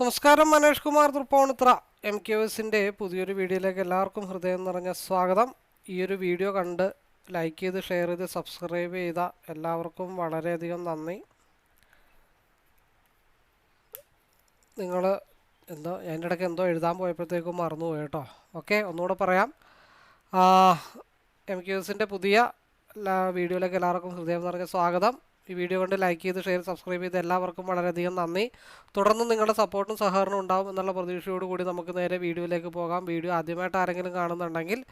നമസ്കാരം Manesh Kumar Tripunithura M K എസിന്റെ പുതിയൊരു വീഡിയോയിലേക്ക് എല്ലാവർക്കും ഹൃദയം നിറഞ്ഞ സ്വാഗതം. ഈ ഒരു വീഡിയോ കണ്ട് ലൈക്ക് ചെയ്ത് ഷെയർ ചെയ്ത് സബ്സ്ക്രൈബ് ചെയ്ത എല്ലാവർക്കും വളരെയധികം നന്ദി. നിങ്ങൾ എന്തോ എന്റെ ഇടയ്ക്ക് എന്തോ എഴുതാൻ പോയപ്പോഴത്തേക്കും മറന്നുപോയി കേട്ടോ. ഓക്കെ ഒന്നുകൂടെ പറയാം. എം കെ എസിന്റെ പുതിയ വീഡിയോയിലേക്ക് എല്ലാവർക്കും ഹൃദയം നിറഞ്ഞ സ്വാഗതം. ഈ വീഡിയോ കൊണ്ട് ലൈക്ക് ചെയ്ത് ഷെയർ സബ്സ്ക്രൈബ് ചെയ്ത് എല്ലാവർക്കും വളരെയധികം നന്ദി. തുടർന്ന് നിങ്ങളുടെ സപ്പോർട്ടും സഹകരണവും ഉണ്ടാവും എന്നുള്ള പ്രതീക്ഷയോടുകൂടി നമുക്ക് നേരെ വീഡിയോയിലേക്ക് പോകാം. വീഡിയോ ആദ്യമായിട്ട് ആരെങ്കിലും കാണുന്നുണ്ടെങ്കിൽ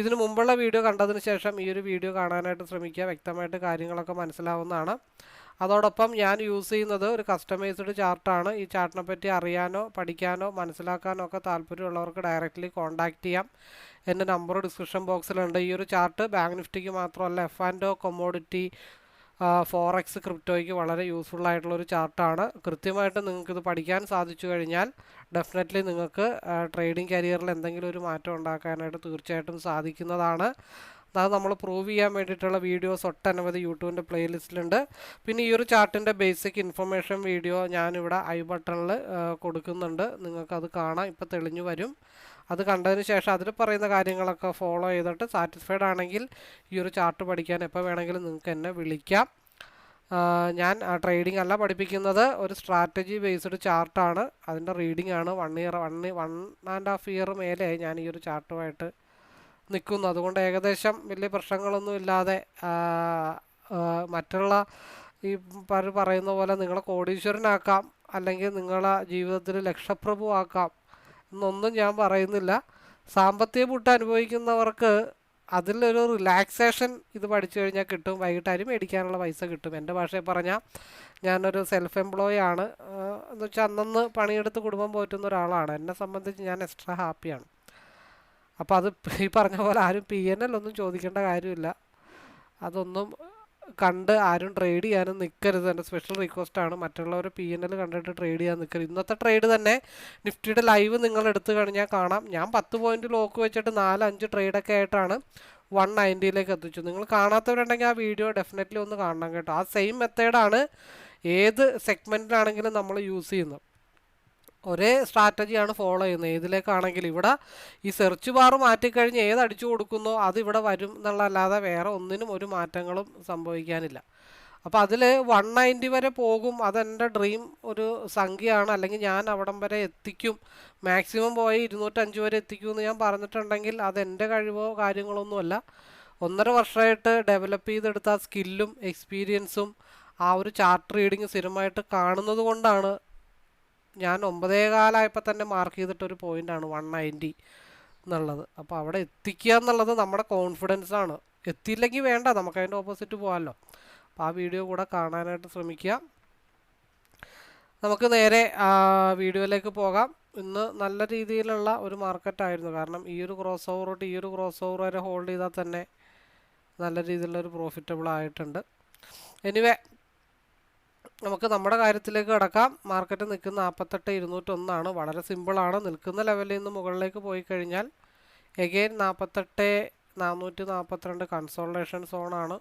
ഇതിനു മുമ്പുള്ള വീഡിയോ കണ്ടതിന് ശേഷം ഈ ഒരു വീഡിയോ കാണാനായിട്ട് ശ്രമിക്കുക. വ്യക്തമായിട്ട് കാര്യങ്ങളൊക്കെ മനസ്സിലാവുന്നതാണ്. അതോടൊപ്പം ഞാൻ യൂസ് ചെയ്യുന്നത് ഒരു കസ്റ്റമൈസ്ഡ് ചാർട്ടാണ് ഈ ചാർട്ടിനെ പറ്റി അറിയാനോ പഠിക്കാനോ മനസ്സിലാക്കാനോ ഒക്കെ താല്പര്യമുള്ളവർക്ക് ഡയറക്റ്റ്ലി കോൺടാക്റ്റ് ചെയ്യാം. എന്റെ നമ്പർ ഡിസ്ക്രിപ്ഷൻ ബോക്സിലുണ്ട് ഈ ഒരു ചാർട്ട് ബാങ്ക് നിഫ്റ്റിക്ക് മാത്രമല്ല എഫ് ആൻഡ് കൊമോഡിറ്റി ഫോറക്സ് ക്രിപ്റ്റോയ്ക്ക് വളരെ യൂസ്ഫുൾ ആയിട്ടുള്ള ഒരു ചാർട്ടാണ് കൃത്യമായിട്ട് നിങ്ങൾക്കിത് പഠിക്കാൻ സാധിച്ചു കഴിഞ്ഞാൽ ഡെഫിനറ്റ്ലി നിങ്ങൾക്ക് ട്രേഡിംഗ് കരിയറിൽ എന്തെങ്കിലും ഒരു മാറ്റം ഉണ്ടാക്കാനായിട്ട് തീർച്ചയായിട്ടും സാധിക്കുന്നതാണ്. അത് നമ്മൾ പ്രൂവ് ചെയ്യാൻ വേണ്ടിയിട്ടുള്ള വീഡിയോസ് ഒട്ടനവധി യൂട്യൂബിന്റെ പ്ലേലിസ്റ്റിലുണ്ട് പിന്നെ ഈ ഒരു ചാർട്ടിന്റെ ബേസിക് ഇൻഫർമേഷൻ വീഡിയോ ഞാനിവിടെ ഐ ബട്ടണിൽ കൊടുക്കുന്നുണ്ട്. നിങ്ങൾക്കത് കാണാം. ഇപ്പോൾ തെളിഞ്ഞു വരും. അത് കണ്ടതിന് ശേഷം അതിൽ പറയുന്ന കാര്യങ്ങളൊക്കെ ഫോളോ ചെയ്തിട്ട് സാറ്റിസ്ഫൈഡ് ആണെങ്കിൽ ഈ ഒരു ചാർട്ട് പഠിക്കാൻ എപ്പോൾ വേണമെങ്കിലും നിങ്ങൾക്ക് എന്നെ വിളിക്കാം. ഞാൻ ട്രേഡിംഗ് അല്ല പഠിപ്പിക്കുന്നത്. ഒരു സ്ട്രാറ്റജി ബേസ്ഡ് ചാർട്ടാണ് അതിന്റെ റീഡിംഗ് ആണ്. One year one one and half year മേലെ ഞാൻ ഈ ഒരു ചാർട്ടുമായിട്ട് നിൽക്കുന്നു. അതുകൊണ്ട് ഏകദേശം വലിയ പ്രശ്നങ്ങളൊന്നും ഇല്ലാതെ ആ, ആ, മറ്റുള്ള ഈ പറയുന്ന പോലെ നിങ്ങളെ കോടീശ്വരനാക്കാം. അല്ലെങ്കിൽ നിങ്ങളെ ജീവിതത്തിൽ ലക്ഷപ്രഭുവാക്കാം. എന്നൊന്നും ഞാൻ പറയുന്നില്ല. സാമ്പത്തിക ബുട്ട് അനുഭവിക്കുന്നവർക്ക് അതിലൊരു റിലാക്സേഷൻ ഇത് പഠിച്ചു കഴിഞ്ഞാൽ കിട്ടും. വൈകിട്ട് അരി മേടിക്കാനുള്ള പൈസ കിട്ടും. എന്റെ ഭാഷയിൽ പറഞ്ഞാൽ ഞാനൊരു സെൽഫ് എംപ്ലോയി ആണ് എന്ന് വെച്ചാൽ അന്നന്ന് പണിയെടുത്ത് കുടുംബം പോറ്റുന്ന ഒരാളാണ്. എന്നെ സംബന്ധിച്ച് ഞാൻ എക്സ്ട്രാ ഹാപ്പിയാണ് അപ്പോൾ അത് ഈ പറഞ്ഞ പോലെ ആരും പി എൻ എൽ ഒന്നും ചോദിക്കേണ്ട കാര്യമില്ല. അതൊന്നും കണ്ട് ആരും ട്രേഡ് ചെയ്യാനും നിൽക്കരുത് എന്റെ സ്പെഷ്യൽ റിക്വസ്റ്റ് ആണ്. മറ്റുള്ളവർ പി എൻ എൽ കണ്ടിട്ട് ട്രേഡ് ചെയ്യാൻ നിൽക്കരുത് ഇന്നത്തെ ട്രേഡ് തന്നെ നിഫ്റ്റിയുടെ ലൈവ് നിങ്ങൾ എടുത്തു കഴിഞ്ഞാൽ കാണാം. ഞാൻ പത്ത് പോയിന്റ് ലോക്ക് വെച്ചിട്ട് നാലഞ്ച് ട്രേഡൊക്കെ ആയിട്ടാണ് വൺ നയന്റിയിലേക്ക് എത്തിച്ചു നിങ്ങൾ കാണാത്തവരുണ്ടെങ്കിൽ ആ വീഡിയോ ഡെഫിനറ്റ്ലി ഒന്ന് കാണണം കേട്ടോ. ആ സെയിം മെത്തേഡാണ് ഏത് സെഗ്മെന്റിലാണെങ്കിലും നമ്മൾ യൂസ് ചെയ്യുന്നത്. ഒരേ സ്ട്രാറ്റജിയാണ് ഫോളോ ചെയ്യുന്നത്. ഇതിലേക്കാണെങ്കിൽ ഇവിടെ ഈ സെർച്ച് ബാർ മാറ്റിക്കഴിഞ്ഞ് ഏത് അടിച്ചു കൊടുക്കുന്നോ അത് ഇവിടെ വരും എന്നുള്ളതല്ലാതെ വേറെ ഒന്നിനും ഒരു മാറ്റങ്ങളും സംഭവിക്കാനില്ല. അപ്പോൾ അതിൽ വൺ നയന്റി വരെ പോകും. അതെന്റെ ഡ്രീം ഒരു സംഖ്യയാണ്. അല്ലെങ്കിൽ ഞാൻ അവിടം വരെ എത്തിക്കും. മാക്സിമം പോയി ഇരുന്നൂറ്റഞ്ച് വരെ എത്തിക്കും എന്ന് ഞാൻ പറഞ്ഞിട്ടുണ്ടെങ്കിൽ അതെന്റെ കഴിവോ കാര്യങ്ങളൊന്നുമല്ല ഒന്നര വർഷമായിട്ട് ഡെവലപ്പ് ചെയ്തെടുത്ത സ്കില്ലും എക്സ്പീരിയൻസും ആ ഒരു ചാർട്ട് റീഡിങ് സ്ഥിരമായിട്ട് കാണുന്നത് കൊണ്ടാണ് ഞാൻ ഒമ്പതേ കാലമായപ്പോൾ തന്നെ മാർക്ക് ചെയ്തിട്ടൊരു പോയിന്റാണ് വൺ നയന്റി എന്നുള്ളത്. അപ്പോൾ അവിടെ എത്തിക്കുക എന്നുള്ളത് നമ്മുടെ കോൺഫിഡൻസ് ആണ്. എത്തിയില്ലെങ്കിൽ വേണ്ട നമുക്ക് അതിന്റെ ഓപ്പോസിറ്റ് പോകാമല്ലോ അപ്പോൾ ആ വീഡിയോ കൂടെ കാണാനായിട്ട് ശ്രമിക്കുക. നമുക്ക് നേരെ വീഡിയോയിലേക്ക് പോകാം. ഇന്ന് നല്ല രീതിയിലുള്ള ഒരു മാർക്കറ്റായിരുന്നു കാരണം ഈ ഒരു ക്രോസ് ഓവർ തൊട്ട് ഈ ഒരു ക്രോസ് ഓവർ വരെ ഹോൾഡ് ചെയ്താൽ തന്നെ നല്ല രീതിയിലുള്ള ഒരു പ്രോഫിറ്റബിൾ ആയിട്ടുണ്ട്. എനിവേ നമുക്ക് നമ്മുടെ കാര്യത്തിലേക്ക് കിടക്കാം. മാർക്കറ്റ് നിൽക്കുന്ന നാൽപ്പത്തെട്ട് ഇരുന്നൂറ്റൊന്നാണ്. വളരെ സിമ്പിളാണ് നിൽക്കുന്ന ലെവലിൽ നിന്ന് മുകളിലേക്ക് പോയി കഴിഞ്ഞാൽ എഗെയിൻ നാൽപ്പത്തെട്ട് നാനൂറ്റി നാൽപ്പത്തിരണ്ട് കൺസോൾട്ടേഷൻ സോണാണ്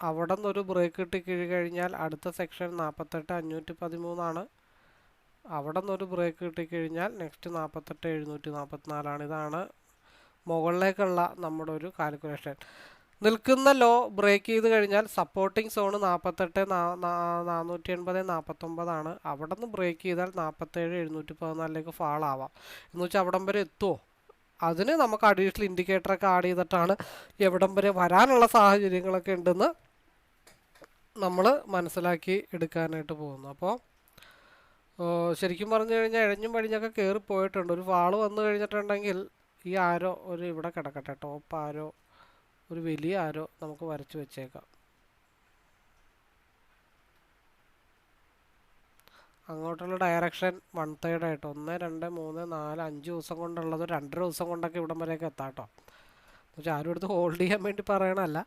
അവിടെ നിന്നൊരു ബ്രേക്ക് കിട്ടി കിഴി കഴിഞ്ഞാൽ അടുത്ത സെക്ഷൻ നാൽപ്പത്തെട്ട് അഞ്ഞൂറ്റി പതിമൂന്നാണ്. അവിടെ നിന്നൊരു ബ്രേക്ക് കിട്ടിക്കഴിഞ്ഞാൽ നെക്സ്റ്റ് നാൽപ്പത്തെട്ട് എഴുന്നൂറ്റി നാൽപ്പത്തിനാലാണ് ഇതാണ് മുകളിലേക്കുള്ള നമ്മുടെ ഒരു കാൽക്കുലേഷൻ നിൽക്കുന്ന ലോ ബ്രേക്ക് ചെയ്ത് കഴിഞ്ഞാൽ സപ്പോർട്ടിംഗ് സോണ് നാൽപ്പത്തെട്ട് നാനൂറ്റി എൺപത് നാൽപ്പത്തൊമ്പതാണ് അവിടെ നിന്ന് ബ്രേക്ക് ചെയ്താൽ നാൽപ്പത്തേഴ് എഴുന്നൂറ്റി പതിനാലിലേക്ക് ഫാൾ ആവാം എന്ന് വെച്ചാൽ അവിടം വരെ എത്തുമോ അതിന് നമുക്ക് അഡീഷണൽ ഇൻഡിക്കേറ്ററൊക്കെ ആഡ് ചെയ്തിട്ടാണ് എവിടം വരെ വരാനുള്ള സാഹചര്യങ്ങളൊക്കെ ഉണ്ടെന്ന് നമ്മൾ മനസ്സിലാക്കി എടുക്കാനായിട്ട് പോകുന്നു അപ്പോൾ ശരിക്കും പറഞ്ഞു കഴിഞ്ഞാൽ ഇഴഞ്ഞും പഴിഞ്ഞൊക്കെ കയറി പോയിട്ടുണ്ട് ഒരു ഫാൾ വന്നു കഴിഞ്ഞിട്ടുണ്ടെങ്കിൽ ഈ ആരോ ഒരു ഇവിടെ കിടക്കട്ടെ. ടോപ്പ് ആരോ ഒരു വലിയ ആരോ നമുക്ക് വരച്ചു വെച്ചേക്കാം. അങ്ങോട്ടുള്ള ഡയറക്ഷൻ വൺ തേർഡ് ആയിട്ട് ഒന്ന് രണ്ട് മൂന്ന് നാല് അഞ്ച് ദിവസം കൊണ്ടുള്ളത് രണ്ടര ദിവസം കൊണ്ടൊക്കെ ഇവിടം വരെയൊക്കെ എത്താം കേട്ടോ. എന്നുവെച്ചാൽ ആരും എടുത്ത് ഹോൾഡ് ചെയ്യാൻ വേണ്ടി പറയണല്ല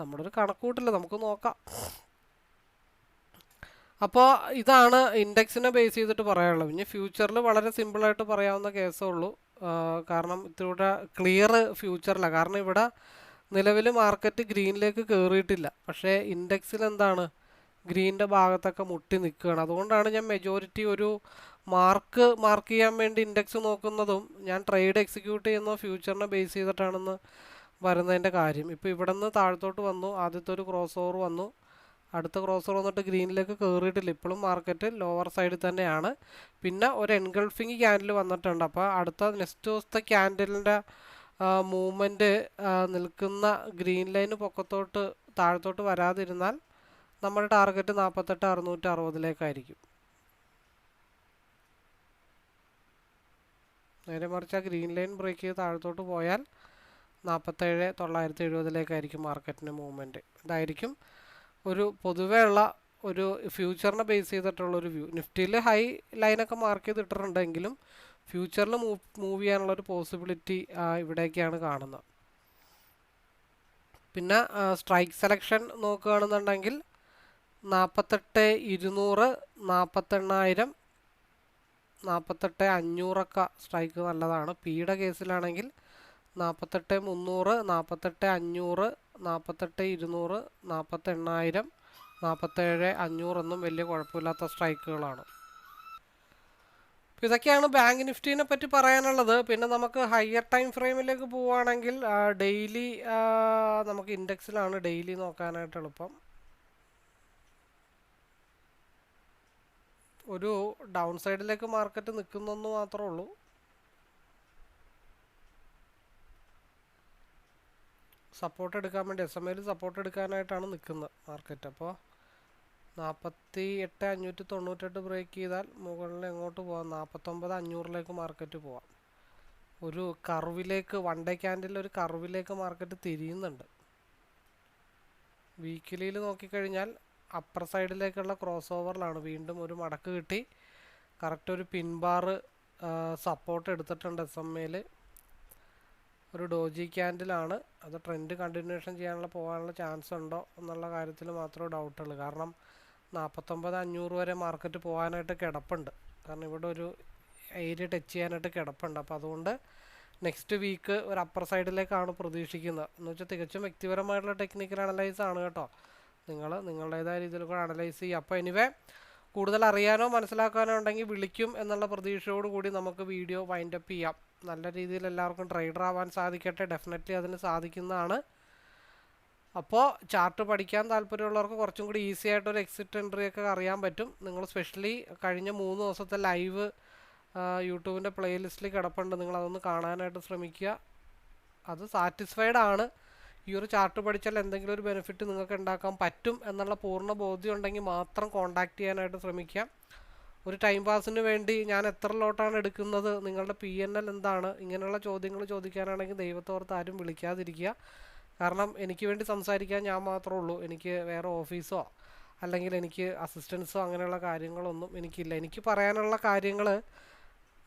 നമ്മുടെ ഒരു കണക്കൂട്ടില്ല നമുക്ക് നോക്കാം. അപ്പോൾ ഇതാണ് ഇൻഡെക്സിനെ ബേസ് ചെയ്തിട്ട് പറയാനുള്ളത്. പിന്നെ ഫ്യൂച്ചറിൽ വളരെ സിമ്പിളായിട്ട് പറയാവുന്ന കേസേ ഉള്ളൂ. കാരണം ഇത്തിരി ക്ലിയർ ഫ്യൂച്ചറിലാണ് കാരണം ഇവിടെ നിലവിൽ മാർക്കറ്റ് ഗ്രീനിലേക്ക് കയറിയിട്ടില്ല പക്ഷേ ഇൻഡെക്സിൽ എന്താണ് ഗ്രീന്റെ ഭാഗത്തൊക്കെ മുട്ടി നിൽക്കുകയാണ്. അതുകൊണ്ടാണ് ഞാൻ മെജോറിറ്റി ഒരു മാർക്ക് മാർക്ക് ചെയ്യാൻ വേണ്ടി ഇൻഡെക്സ് നോക്കുന്നതും ഞാൻ ട്രേഡ് എക്സിക്യൂട്ട് ചെയ്യുന്ന ഫ്യൂച്ചറിനെ ബേസ് ചെയ്തിട്ടാണെന്ന് വരുന്നതിന്റെ കാര്യം. ഇപ്പോൾ ഇവിടെ നിന്ന് താഴത്തോട്ട് വന്നു. ആദ്യത്തെ ഒരു ക്രോസ് ഓവർ വന്നു. അടുത്ത ക്രോസ് ഓവർ വന്നിട്ട് ഗ്രീനിലേക്ക് കയറിയിട്ടില്ല ഇപ്പോഴും മാർക്കറ്റ് ലോവർ സൈഡിൽ തന്നെയാണ്. പിന്നെ ഒരു എൻഗൾഫിങ് ക്യാൻഡിൽ വന്നിട്ടുണ്ട്. അപ്പോൾ അടുത്ത നെക്സ്റ്റ് ദിവസത്തെ ക്യാൻഡിലിന്റെ മൂവ്മെന്റ് നിൽക്കുന്ന ഗ്രീൻ ലൈന് പൊക്കത്തോട്ട് താഴത്തോട്ട് വരാതിരുന്നാൽ നമ്മുടെ ടാർഗറ്റ് നാൽപ്പത്തെട്ട് അറുന്നൂറ്റി അറുപതിലേക്കായിരിക്കും. നേരെ മറിച്ച് ആ ഗ്രീൻ ലൈൻ ബ്രേക്ക് ചെയ്ത് താഴത്തോട്ട് പോയാൽ നാൽപ്പത്തേഴ് തൊള്ളായിരത്തി എഴുപതിലേക്കായിരിക്കും മാർക്കറ്റിന്റെ മൂവ്മെന്റ് ഇതായിരിക്കും ഒരു പൊതുവേ ഉള്ള ഒരു ഫ്യൂച്ചറിനെ ബേസ് ചെയ്തിട്ടുള്ളൊരു വ്യൂ നിഫ്റ്റിയിൽ ഹൈ ലൈനൊക്കെ മാർക്ക് ചെയ്തിട്ടിട്ടുണ്ടെങ്കിലും ഫ്യൂച്ചറിൽ മൂവ് മൂവ് ചെയ്യാനുള്ള ഒരു പോസിബിലിറ്റി ഇവിടേക്കാണ് കാണുന്നത്. പിന്നെ സ്ട്രൈക്ക് സെലക്ഷൻ നോക്കുകയാണെന്നുണ്ടെങ്കിൽ നാൽപ്പത്തെട്ട് ഇരുന്നൂറ് നാൽപ്പത്തെണ്ണായിരം നാൽപ്പത്തെട്ട് അഞ്ഞൂറൊക്കെ സ്ട്രൈക്ക് നല്ലതാണ്. പിയുടെ കേസിലാണെങ്കിൽ നാൽപ്പത്തെട്ട് മുന്നൂറ് നാൽപ്പത്തെട്ട് അഞ്ഞൂറ് നാൽപ്പത്തെട്ട് ഇരുന്നൂറ് നാൽപ്പത്തെണ്ണായിരം നാൽപ്പത്തേഴ് അഞ്ഞൂറൊന്നും വലിയ കുഴപ്പമില്ലാത്ത സ്ട്രൈക്കുകളാണ് ഇതൊക്കെയാണ് ബാങ്ക് നിഫ്റ്റിനെ പറ്റി പറയാനുള്ളത്. പിന്നെ നമുക്ക് ഹയർ ടൈം ഫ്രെയിമിലേക്ക് പോവുകയാണെങ്കിൽ ഡെയിലി നമുക്ക് ഇൻഡെക്സിലാണ് ഡെയിലി നോക്കാനായിട്ട് എളുപ്പം. ഒരു ഡൗൺ സൈഡിലേക്ക് മാർക്കറ്റ് നിൽക്കുന്നെന്ന് മാത്രമേ ഉള്ളൂ. സപ്പോർട്ട് എടുക്കാൻ വേണ്ടി എസ് എം ഐയിൽ സപ്പോർട്ട് എടുക്കാനായിട്ടാണ് നിൽക്കുന്നത് മാർക്കറ്റ്. അപ്പോൾ നാൽപ്പത്തി എട്ട് അഞ്ഞൂറ്റി തൊണ്ണൂറ്റെട്ട് ബ്രേക്ക് ചെയ്താൽ മുകളിൽ എങ്ങോട്ട് പോകാം നാൽപ്പത്തൊമ്പത് അഞ്ഞൂറിലേക്ക് മാർക്കറ്റ് പോവാം. ഒരു കർവിലേക്ക് വൺ ഡേ ക്യാൻഡിൽ ഒരു കർവിലേക്ക് മാർക്കറ്റ് തിരിയുന്നുണ്ട്. വീക്കിലിയിൽ നോക്കിക്കഴിഞ്ഞാൽ അപ്പർ സൈഡിലേക്കുള്ള ക്രോസ് ഓവറിലാണ് വീണ്ടും ഒരു മടക്ക് കിട്ടി. കറക്റ്റ് ഒരു പിൻബാർ സപ്പോർട്ട് എടുത്തിട്ടുണ്ട് എസ് എം എയിൽ ഒരു ഡോജി ക്യാൻഡിലാണ് അത് ട്രെൻഡ് കണ്ടിന്യൂഷൻ ചെയ്യാനുള്ള പോകാനുള്ള ചാൻസ് ഉണ്ടോ എന്നുള്ള കാര്യത്തിൽ മാത്രമേ ഡൗട്ടുള്ളൂ കാരണം നാൽപ്പത്തൊമ്പത് അഞ്ഞൂറ് വരെ മാർക്കറ്റ് പോകാനായിട്ട് കിടപ്പുണ്ട്. കാരണം ഇവിടെ ഒരു ഏരിയ ടച്ച് ചെയ്യാനായിട്ട് കിടപ്പുണ്ട്. അപ്പോൾ അതുകൊണ്ട് നെക്സ്റ്റ് വീക്ക് ഒരു അപ്പർ സൈഡിലേക്കാണ് പ്രതീക്ഷിക്കുന്നത്. എന്ന് വെച്ചാൽ തികച്ചും വ്യക്തിപരമായിട്ടുള്ള ടെക്നിക്കൽ അനലൈസ് ആണ് കേട്ടോ. നിങ്ങൾ നിങ്ങളുടേതായ രീതിയിൽ കൂടെ അനലൈസ് ചെയ്യുക. അപ്പോൾ എനിവേ കൂടുതൽ അറിയാനോ മനസ്സിലാക്കാനോ ഉണ്ടെങ്കിൽ വിളിക്കും എന്നുള്ള പ്രതീക്ഷയോട് കൂടി നമുക്ക് വീഡിയോ വൈൻഡപ്പ് ചെയ്യാം. നല്ല രീതിയിൽ എല്ലാവർക്കും ട്രേഡർ ആവാൻ സാധിക്കട്ടെ. ഡെഫിനറ്റ്ലി അതിന് സാധിക്കുന്നതാണ്. അപ്പോൾ ചാർട്ട് പഠിക്കാൻ താല്പര്യമുള്ളവർക്ക് കുറച്ചും കൂടി ഈസി ആയിട്ട് ഒരു എക്സിറ്റ് എൻട്രി ഒക്കെ അറിയാൻ പറ്റും. നിങ്ങൾ സ്പെഷ്യലി കഴിഞ്ഞ മൂന്ന് ദിവസത്തെ ലൈവ് യൂട്യൂബിന്റെ പ്ലേലിസ്റ്റിൽ കിടപ്പുണ്ട്. നിങ്ങൾ അതൊന്ന് കാണാനായിട്ട് ശ്രമിക്കുക. അത് സാറ്റിസ്ഫൈഡ് ആണ്. ഈ ഒരു ചാർട്ട് പഠിച്ചാൽ എന്തെങ്കിലും ഒരു ബെനിഫിറ്റ് നിങ്ങൾക്ക് ഉണ്ടാക്കാൻ പറ്റും എന്നുള്ള പൂർണ ബോധ്യം ഉണ്ടെങ്കിൽ മാത്രം കോൺടാക്ട് ചെയ്യാനായിട്ട് ശ്രമിക്കുക. ഒരു ടൈം പാസിന് വേണ്ടി ഞാൻ എത്ര ലോട്ടാണ് എടുക്കുന്നത്? നിങ്ങളുടെ പി എന്താണ്? ഇങ്ങനെയുള്ള ചോദ്യങ്ങൾ ചോദിക്കാനാണെങ്കിൽ ദൈവത്തോർത്ത് ആരും വിളിക്കാതിരിക്കുക. കാരണം എനിക്ക് വേണ്ടി സംസാരിക്കാൻ ഞാൻ മാത്രമേ ഉള്ളൂ. എനിക്ക് വേറെ ഓഫീസോ അല്ലെങ്കിൽ എനിക്ക് അസിസ്റ്റൻസോ അങ്ങനെയുള്ള കാര്യങ്ങളൊന്നും എനിക്കില്ല. എനിക്ക് പറയാനുള്ള കാര്യങ്ങൾ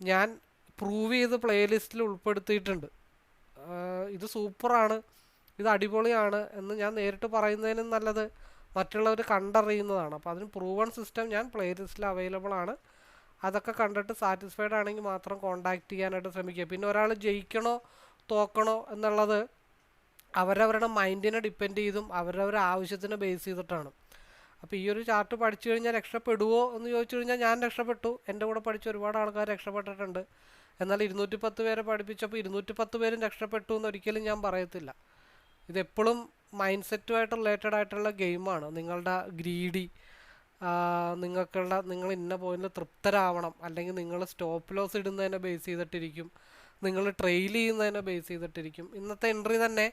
ഞാൻ പ്രൂവ് ചെയ്ത് പ്ലേലിസ്റ്റിൽ ഉൾപ്പെടുത്തിയിട്ടുണ്ട്. ഇത് സൂപ്പറാണ് ഇത് അടിപൊളിയാണ് എന്ന് ഞാൻ നേരിട്ട് പറയുന്നതിനും നല്ലത് മറ്റുള്ളവർ കണ്ടറിയുന്നതാണ്. അപ്പോൾ അതിന് പ്രൂവൺ സിസ്റ്റം ഞാൻ പ്ലേലിസ്റ്റിൽ അവൈലബിൾ ആണ്. അതൊക്കെ കണ്ടിട്ട് സാറ്റിസ്ഫൈഡ് ആണെങ്കിൽ മാത്രം കോണ്ടാക്ട് ചെയ്യാനായിട്ട് ശ്രമിക്കുക. പിന്നെ ഒരാൾ ജയിക്കണോ തോക്കണോ എന്നുള്ളത് അവരവരുടെ മൈൻഡിനെ ഡിപ്പെൻഡ് ചെയ്തും അവരവരുടെ ആവശ്യത്തിനെ ബേസ് ചെയ്തിട്ടാണ്. അപ്പോൾ ഈ ഒരു ചാർട്ട് പഠിച്ചു കഴിഞ്ഞാൽ രക്ഷപ്പെടുവോ എന്ന് ചോദിച്ചു കഴിഞ്ഞാൽ ഞാൻ രക്ഷപ്പെട്ടു. എന്റെ കൂടെ പഠിച്ച ഒരുപാട് ആൾക്കാർ രക്ഷപ്പെട്ടിട്ടുണ്ട്. എന്നാൽ ഇരുന്നൂറ്റി പത്ത് പേരെ പഠിപ്പിച്ചപ്പോൾ ഇരുന്നൂറ്റി പത്ത് പേരും രക്ഷപ്പെട്ടു എന്ന് ഒരിക്കലും ഞാൻ പറയത്തില്ല. ഇതെപ്പോഴും മൈൻഡ് സെറ്റുമായിട്ട് റിലേറ്റഡ് ആയിട്ടുള്ള ഗെയിമാണ്. നിങ്ങളുടെ ഗ്രീഡി നിങ്ങൾക്കുള്ള നിങ്ങൾ ഇന്ന പോയിന്റിൽ തൃപ്തരാവണം. അല്ലെങ്കിൽ നിങ്ങൾ സ്റ്റോപ്പ് ലോസ് ഇടുന്നതിനെ ബേസ് ചെയ്തിട്ടിരിക്കും. നിങ്ങൾ ട്രെയിൽ ചെയ്യുന്നതിനെ ബേസ് ചെയ്തിട്ടിരിക്കും. ഇന്നത്തെ എൻട്രി തന്നെ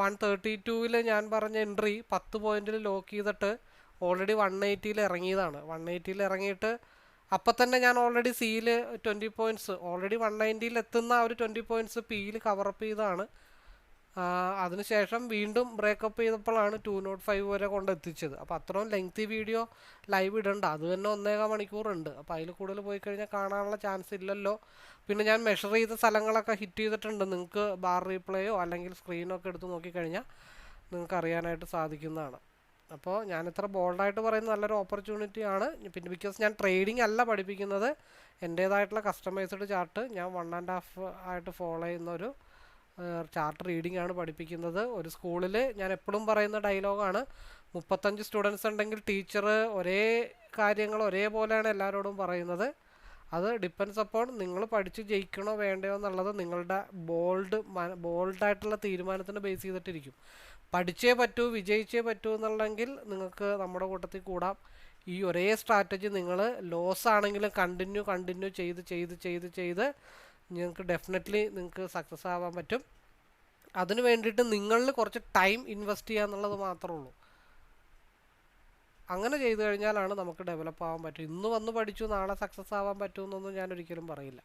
വൺ തേർട്ടി ടൂവിൽ ഞാൻ പറഞ്ഞ എൻട്രി പത്ത് പോയിന്റിൽ ലോക്ക് ചെയ്തിട്ട് ഓൾറെഡി വൺ എയ്റ്റിയിൽ ഇറങ്ങിയതാണ്. വൺ എയ്റ്റിയിൽ ഇറങ്ങിയിട്ട് അപ്പം തന്നെ ഞാൻ ഓൾറെഡി സിയിൽ ട്വന്റി പോയിന്റ്സ് ഓൾറെഡി വൺ നയന്റിയിൽ എത്തുന്ന ആ ഒരു ട്വന്റി പോയിന്റ്സ് പിയിൽ കവറപ്പ് ചെയ്തതാണ്. അതിനുശേഷം വീണ്ടും ബ്രേക്കപ്പ് ചെയ്തപ്പോഴാണ് ടു നോട്ട് ഫൈവ് വരെ കൊണ്ടെത്തിച്ചത് അപ്പോൾ അത്രയും ലെങ്തി വീഡിയോ ലൈവ് ഇടണ്ട. അത് തന്നെ ഒന്നേകാൽ മണിക്കൂറുണ്ട്. അപ്പോൾ അതിൽ കൂടുതൽ പോയി കഴിഞ്ഞാൽ കാണാനുള്ള ചാൻസ് ഇല്ലല്ലോ. പിന്നെ ഞാൻ മെഷർ ചെയ്ത സ്ഥലങ്ങളൊക്കെ ഹിറ്റ് ചെയ്തിട്ടുണ്ട്. നിങ്ങൾക്ക് ബാർ റീപ്ലേയോ അല്ലെങ്കിൽ സ്ക്രീനോ ഒക്കെ എടുത്ത് നോക്കിക്കഴിഞ്ഞാൽ നിങ്ങൾക്ക് അറിയാനായിട്ട് സാധിക്കുന്നതാണ്. അപ്പോൾ ഞാൻ ഇത്ര ബോൾഡായിട്ട് പറയുന്ന നല്ലൊരു ഓപ്പർച്യൂണിറ്റി ആണ്. പിന്നെ ബിക്കോസ് ഞാൻ ട്രേഡിംഗ് അല്ല പഠിപ്പിക്കുന്നത്. എന്റേതായിട്ടുള്ള കസ്റ്റമൈസ്ഡ് ചാർട്ട് ഞാൻ വൺ ആൻഡ് ഹാഫ് ആയിട്ട് ഫോളോ ചെയ്യുന്ന ഒരു ചാർട്ട് റീഡിംഗ് ആണ് പഠിപ്പിക്കുന്നത്. ഒരു സ്കൂളിൽ ഞാൻ എപ്പോഴും പറയുന്ന ഡയലോഗാണ് മുപ്പത്തഞ്ച് സ്റ്റുഡൻസ് ഉണ്ടെങ്കിൽ ടീച്ചർ ഒരേ കാര്യങ്ങൾ ഒരേപോലെയാണ് എല്ലാവരോടും പറയുന്നത്. അത് ഡിപ്പെൻസ് അപ്പോൾ നിങ്ങൾ പഠിച്ച് ജയിക്കണോ വേണ്ടയോ എന്നുള്ളത് നിങ്ങളുടെ ബോൾഡ് ബോൾഡായിട്ടുള്ള തീരുമാനത്തിന് ബേസ് ചെയ്തിട്ടിരിക്കും. പഠിച്ചേ പറ്റൂ വിജയിച്ചേ പറ്റൂ എന്നുള്ളെങ്കിൽ നിങ്ങൾക്ക് നമ്മുടെ കൂട്ടത്തിൽ കൂടാം. ഈ ഒരേ സ്ട്രാറ്റജി നിങ്ങൾ ലോസ് ആണെങ്കിലും കണ്ടിന്യൂ കണ്ടിന്യൂ ചെയ്ത് ചെയ്ത് ചെയ്ത് ചെയ്ത് നിങ്ങൾക്ക് ഡെഫിനറ്റ്ലി നിങ്ങൾക്ക് സക്സസ് ആവാൻ പറ്റും. അതിന് വേണ്ടിയിട്ട് നിങ്ങളിൽ കുറച്ച് ടൈം ഇൻവെസ്റ്റ് ചെയ്യുക എന്നുള്ളത് മാത്രമേ ഉള്ളൂ. അങ്ങനെ ചെയ്തു കഴിഞ്ഞാലാണ് നമുക്ക് ഡെവലപ്പ് ആവാൻ പറ്റും. ഇന്ന് വന്ന് പഠിച്ചു നാളെ സക്സസ് ആവാൻ പറ്റുമെന്നൊന്നും ഞാൻ ഒരിക്കലും പറയില്ല.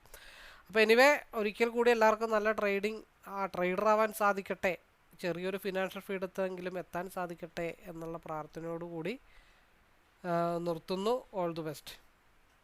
അപ്പോൾ എനിവേ ഒരിക്കൽ കൂടി എല്ലാവർക്കും നല്ല ട്രേഡിംഗ് ആ ട്രേഡർ ആവാൻ സാധിക്കട്ടെ ചെറിയൊരു ഫിനാൻഷ്യൽ ഫീഡത്തെങ്കിലും എത്താൻ സാധിക്കട്ടെ എന്നുള്ള പ്രാർത്ഥനയോടുകൂടി നിർത്തുന്നു. All the best